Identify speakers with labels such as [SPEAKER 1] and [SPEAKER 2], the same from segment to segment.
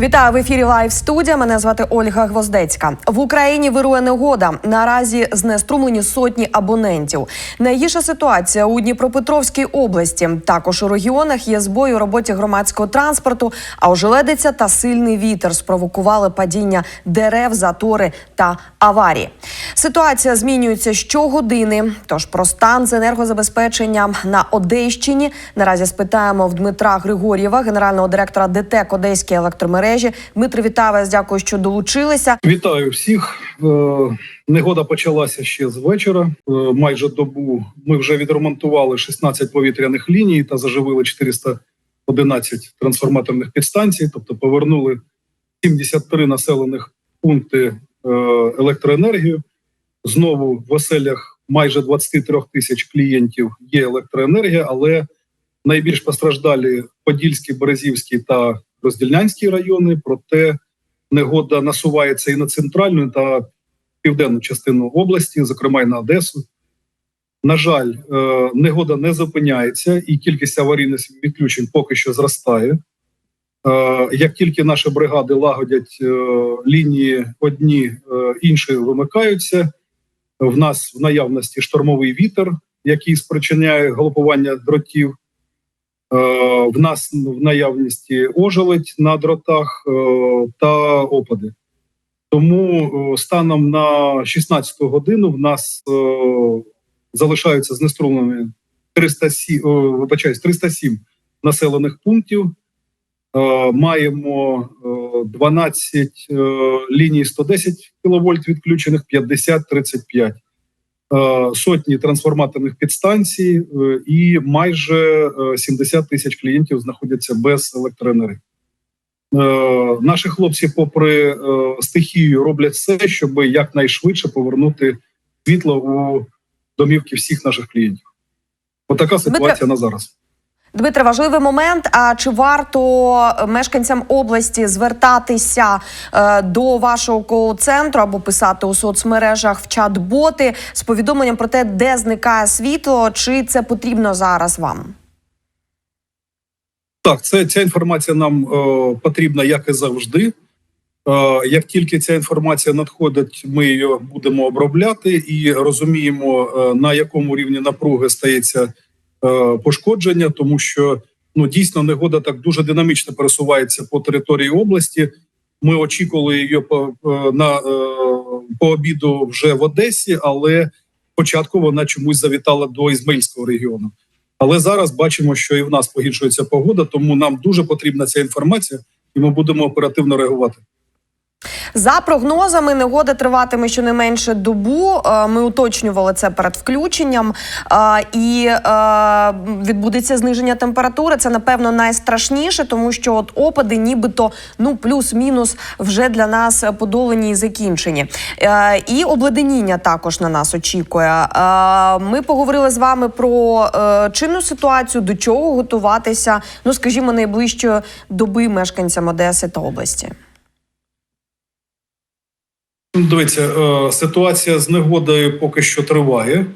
[SPEAKER 1] Вітаю в ефірі Лайв студія. Мене звати Ольга Гвоздецька. В Україні вирує негода. Наразі знеструмлені сотні абонентів. Найгірша ситуація у Дніпропетровській області. Також у регіонах є збої у роботі громадського транспорту. А ожеледиця та сильний вітер спровокували падіння дерев, затори та аварії. Ситуація змінюється щогодини. Тож про стан з енергозабезпеченням на Одещині наразі спитаємо в Дмитра Григор'єва, генерального директора ДТЕК Одеської електромережі. Дмитро, вітаю вас. Дякую, що долучилися.
[SPEAKER 2] Вітаю всіх. Е, Негода почалася ще з вечора. Е, Майже добу ми вже відремонтували 16 повітряних ліній та заживили 411 трансформаторних підстанцій, тобто повернули 73 населених пункти е, електроенергію. Знову в оселях майже 23 тисяч клієнтів є електроенергія, але найбільш постраждалі Подільський, Березівський та Роздільнянський райони. Проте негода насувається і на центральну та південну частину області, зокрема й на Одесу. На жаль, е, негода не зупиняється, і кількість аварійних відключень поки що зростає. Е, Як тільки наші бригади лагодять е, лінії одні, інші вимикаються. В нас в наявності штормовий вітер, який спричиняє галопування дротів. Е, В нас в наявності ожеледь на дротах е, та опади. Тому е, станом на 16 годину в нас залишаються знеструмленими 307, о, вибачаюсь, 307 населених пунктів. Маємо е, 12 е, ліній 110 кВт відключених, 50-35 е, сотні трансформаторних підстанцій е, і майже е, 70 тисяч клієнтів знаходяться без електроенергії. Е, Наші хлопці, попри е, стихію, роблять все, щоб якнайшвидше повернути світло у домівки всіх наших клієнтів. Отака ситуація на зараз.
[SPEAKER 1] Дмитре, важливий момент. А чи варто мешканцям області звертатися е, до вашого кол-центру або писати у соцмережах в чат-боти з повідомленням про те, де зникає світло? Чи це потрібно зараз вам?
[SPEAKER 2] Так, це ця інформація нам е, потрібна, як і завжди. Е, як тільки ця інформація надходить, ми її будемо обробляти і розуміємо, е, на якому рівні напруги стається е, пошкодження, тому що ну дійсно негода так дуже динамічно пересувається по території області. Ми очікували її по е, на е, по обіду вже в Одесі, але спочатку вона чомусь завітала до Ізмаїльського регіону. Але зараз бачимо, що і в нас погіршується погода, тому нам дуже потрібна ця інформація, і ми будемо оперативно реагувати.
[SPEAKER 1] За прогнозами, негода триватиме щонайменше добу. Е, Ми уточнювали це перед включенням, Е, і е, відбудеться зниження температури. Це напевно найстрашніше, тому що от опади, нібито ну плюс-мінус, вже для нас подолані і закінчені. І обледеніння також на нас очікує. Ми поговорили з вами про чинну ситуацію, до чого готуватися. Ну скажімо, найближчої доби мешканцям Одеси та області.
[SPEAKER 2] Дивіться, е, ситуація з негодою поки що триває,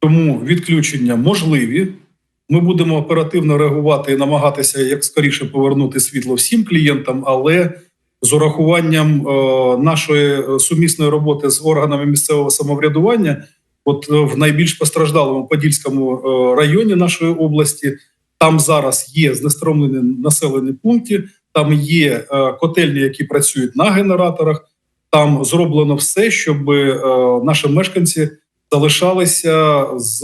[SPEAKER 2] тому відключення можливі. Ми будемо оперативно реагувати і намагатися як скоріше повернути світло всім клієнтам, але з урахуванням е, нашої сумісної роботи з органами місцевого самоврядування, от е, в найбільш постраждалому Подільському районі нашої області, там зараз є знестромлені населені пункти, там є котельні, які працюють на генераторах. Там зроблено все, щоб е, наші мешканці залишалися з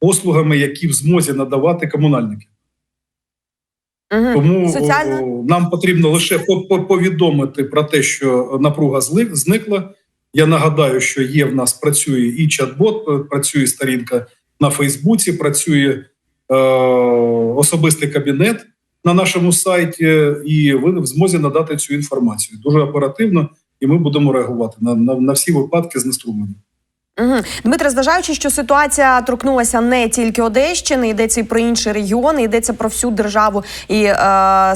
[SPEAKER 2] послугами, які в змозі надавати комунальники.
[SPEAKER 1] Мгм.
[SPEAKER 2] Тому
[SPEAKER 1] Соціальна?
[SPEAKER 2] о, нам потрібно лише по- по- повідомити про те, що напруга зникла. Я нагадаю, що є в нас працює і чат-бот, е, працює сторінка на Фейсбуці, працює е, особистий кабінет на нашому сайті, і ви в змозі надати цю інформацію дуже оперативно, і ми будемо реагувати на, на, на всі випадки знеструмлення.
[SPEAKER 1] Угу. Дмитре, зважаючи, що ситуація торкнулася не тільки Одещини, йдеться і про інші регіони, йдеться про всю державу і е,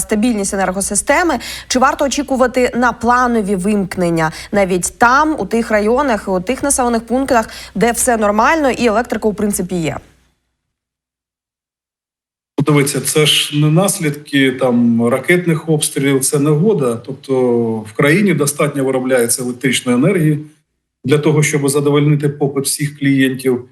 [SPEAKER 1] стабільність енергосистеми. Чи варто очікувати на планові вимкнення навіть там, у тих районах, у тих населених пунктах, де все нормально і електрика, у принципі, є?
[SPEAKER 2] Дивіться, це ж не наслідки там ракетних обстрілів, це негода. Тобто в країні достатньо виробляється електричної енергії для того, щоб задовольнити попит всіх клієнтів.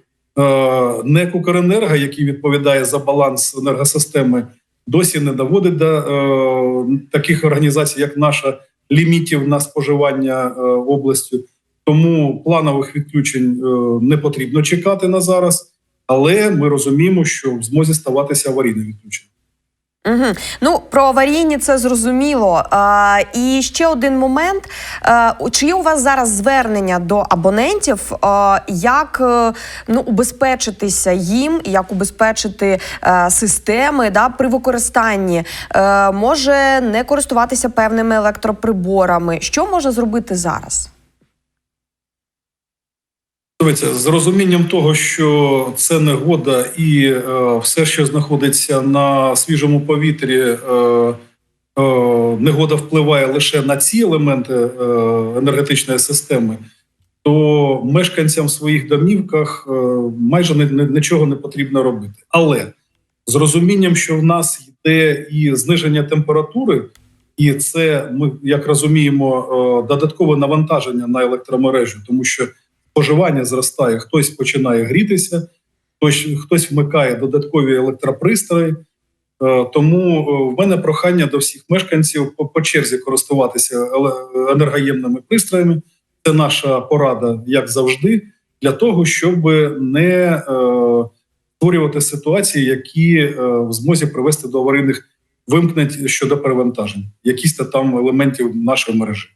[SPEAKER 2] НЕК «Укренерго», який відповідає за баланс енергосистеми, досі не доводить до е, таких організацій, як наша, лімітів на споживання е, областю. Тому планових відключень е, не потрібно чекати на зараз. Але ми розуміємо, що в змозі ставатися аварійне відключення.
[SPEAKER 1] Угу. Ну про аварійні це зрозуміло. А, і ще один момент: а, чи є у вас зараз звернення до абонентів, а, як е, ну убезпечитися їм, як убезпечити е, системи да, при використанні, е, може не користуватися певними електроприборами? Що може зробити зараз?
[SPEAKER 2] Дивіться, з розумінням того, що це негода і е, все, що знаходиться на свіжому повітрі, е, е, негода впливає лише на ці елементи е, енергетичної системи, то мешканцям в своїх домівках е, майже не, не, нічого не потрібно робити. Але з розумінням, що в нас йде і зниження температури, і це ми як розуміємо, е, додаткове навантаження на електромережу, тому що споживання зростає, хтось починає грітися, хтось, хтось вмикає додаткові електропристрої. Е, Тому е, в мене прохання до всіх мешканців по, черзі користуватися енергоємними пристроями. Це наша порада, як завжди, для того, щоб не е, створювати ситуації, які в змозі привести до аварійних вимкнень щодо перевантажень, якісь там елементів нашої мережі.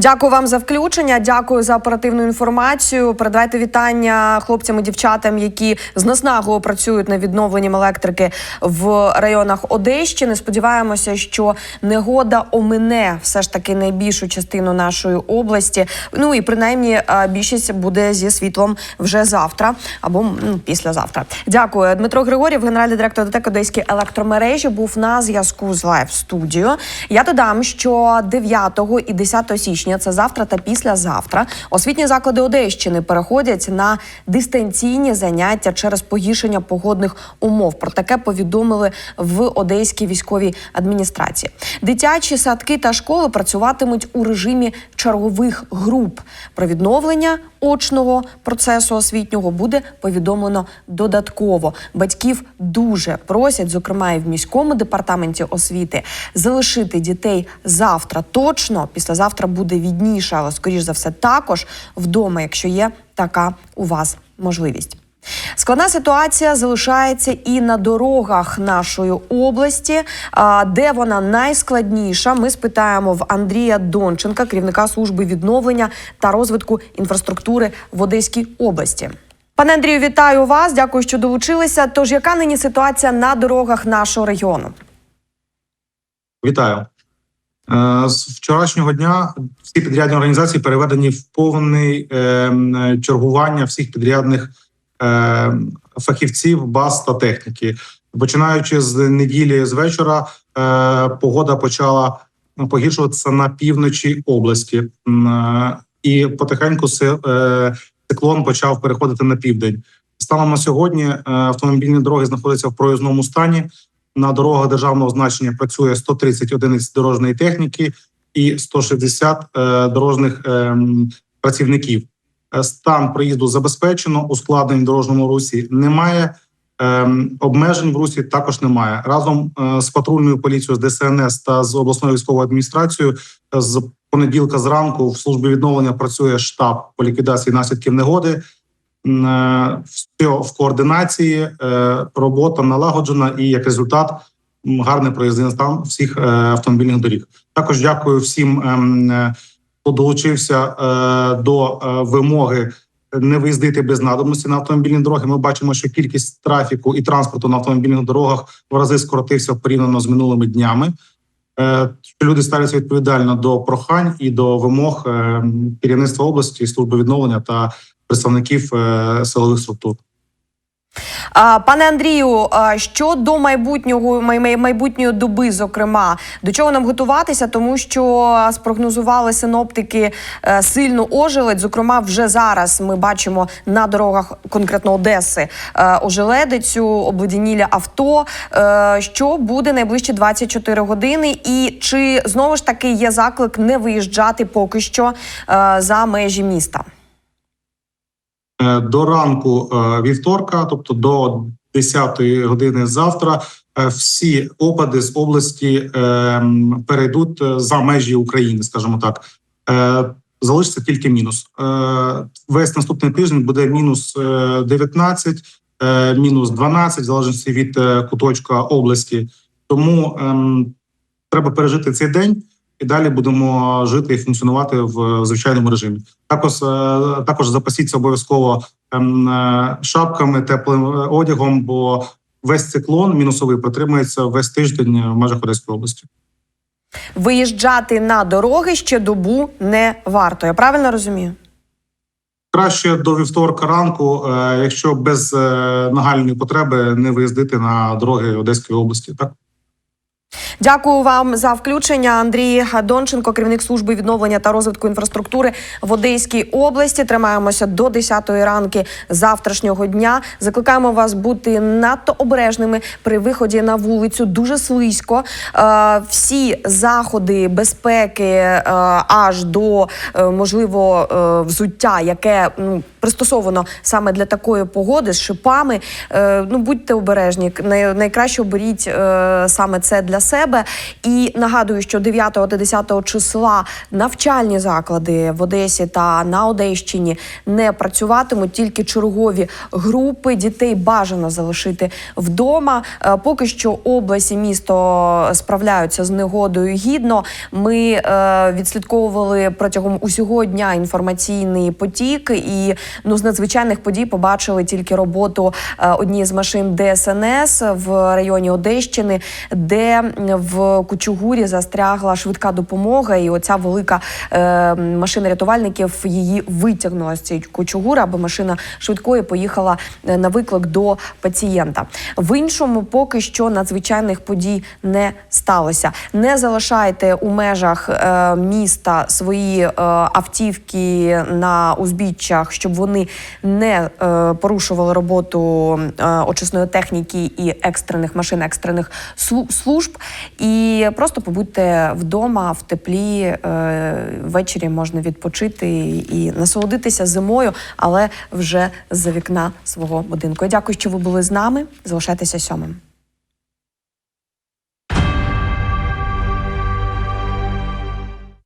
[SPEAKER 1] Дякую вам за включення. Дякую за оперативну інформацію. Передавайте вітання хлопцям і дівчатам, які з наснагою працюють на відновленням електрики в районах Одещини. Сподіваємося, що негода омине все ж таки найбільшу частину нашої області. Ну і принаймні е, більшість буде зі світлом вже завтра або ну, післязавтра. Дякую, Дмитро Григорів, генеральний директор ДТЕК Одеської електромережі, був на зв'язку з лайв студією. Я додам, що 9 і 10 січня, це завтра та післязавтра, освітні заклади Одещини переходять на дистанційні заняття через погіршення погодних умов. Про таке повідомили в Одеській військовій адміністрації. Дитячі садки та школи працюватимуть у режимі чергових груп. Про відновлення очного процесу освітнього буде повідомлено додатково. Батьків дуже просять, зокрема і в міському департаменті освіти, залишити дітей завтра. Точно післязавтра буде відніше, але скоріш за все також вдома, якщо є така у вас можливість. Складна ситуація залишається і на дорогах нашої області. Де вона найскладніша? Ми спитаємо в Андрія Донченка, керівника служби відновлення та розвитку інфраструктури в Одеській області. Пане Андрію, вітаю вас. Дякую, що долучилися. Тож, яка нині ситуація на дорогах нашого регіону?
[SPEAKER 3] Вітаю. Е, З вчорашнього дня всі підрядні організації переведені в повне е, чергування всіх підрядних е, фахівців, баз та техніки. Починаючи з неділі з вечора, е, погода почала погіршуватися на півночі області, е, і потихеньку циклон почав переходити на південь. Станом на сьогодні автомобільні дороги знаходяться в проїзному стані. На дорогах державного значення працює 130 одиниць дорожньої техніки і 160 е, дорожніх ем, працівників. Е, Стан проїзду забезпечено, ускладнень в дорожньому русі немає. Ем, обмежень в русі також немає. Разом е, з патрульною поліцією, з ДСНС та з обласною військовою адміністрацією з понеділка зранку в службі відновлення працює штаб по ліквідації наслідків негоди. Е, Все в координації, е, робота налагоджена, і як результат гарний проїзний стан всіх е, автомобільних доріг. Також дякую всім, ем, хто долучився до вимоги не виїздити без надобності на автомобільні дороги. Ми бачимо, що кількість трафіку і транспорту на автомобільних дорогах в рази скоротився порівняно з минулими днями. Люди ставляться відповідально до прохань і до вимог е, керівництва області, служби відновлення та представників е, силових структур.
[SPEAKER 1] Пане Андрію, що майбутнього май- май- майбутньої доби, зокрема, до чого нам готуватися, тому що спрогнозували синоптики е, сильну ожеледь. Зокрема, вже зараз ми бачимо на дорогах конкретно Одеси е, ожеледицю, обледенілля авто. Що буде найближчі 24 години, і чи знову ж таки є заклик не виїжджати поки що за межі міста?
[SPEAKER 3] Е, До ранку е, вівторка, тобто до 10 години завтра, е, всі опади з області перейдуть за межі України, скажімо так. Залишиться тільки мінус. Весь наступний тиждень буде мінус е, 19, е, мінус 12, в залежності від куточка області. Тому ем, треба пережити цей день, і далі будемо жити і функціонувати в звичайному режимі. Також е, також запасіться обов'язково ем, е, шапками, теплим е, одягом, бо весь циклон мінусовий протримується весь тиждень в межах Одеської області.
[SPEAKER 1] Виїжджати на дороги ще добу не варто. Я правильно розумію?
[SPEAKER 3] Краще до вівторка ранку, е, якщо без е, нагальної потреби не виїздити на дороги Одеської області. Так.
[SPEAKER 1] Дякую вам за включення. Андрій Донченко, керівник служби відновлення та розвитку інфраструктури в Одеській області. Тримаємося до 10-ї ранки завтрашнього дня. Закликаємо вас бути надто обережними при виході на вулицю. Дуже слизько. Е, Всі заходи безпеки е, аж до е, можливо взуття, яке ну, пристосовано саме для такої погоди з шипами. Ну будьте обережні. Найкраще оберіть саме це для себе. І нагадую, що 9 та 10 числа навчальні заклади в Одесі та на Одещині не працюватимуть тільки чергові групи. Дітей бажано залишити вдома. Е, Поки що область і місто справляються з негодою гідно. Ми е, відслідковували протягом усього дня інформаційний потік, і ну з надзвичайних подій побачили тільки роботу е, однієї з машин ДСНС в районі Одещини, де в Кучугурі застрягла швидка допомога, і оця велика е, машина рятувальників її витягнула з цієї кучугури, аби машина швидкої поїхала е, на виклик до пацієнта. В іншому поки що надзвичайних подій не сталося. Не залишайте у межах е, міста свої е, автівки на узбіччях, щоб вони не е, порушували роботу е, очисної техніки і екстрених машин, екстрених служб. І просто побудьте вдома в теплі. Е, ввечері можна відпочити і насолодитися зимою, але вже з-за вікна свого будинку. Дякую, що ви були з нами. Залишайтеся сьомим.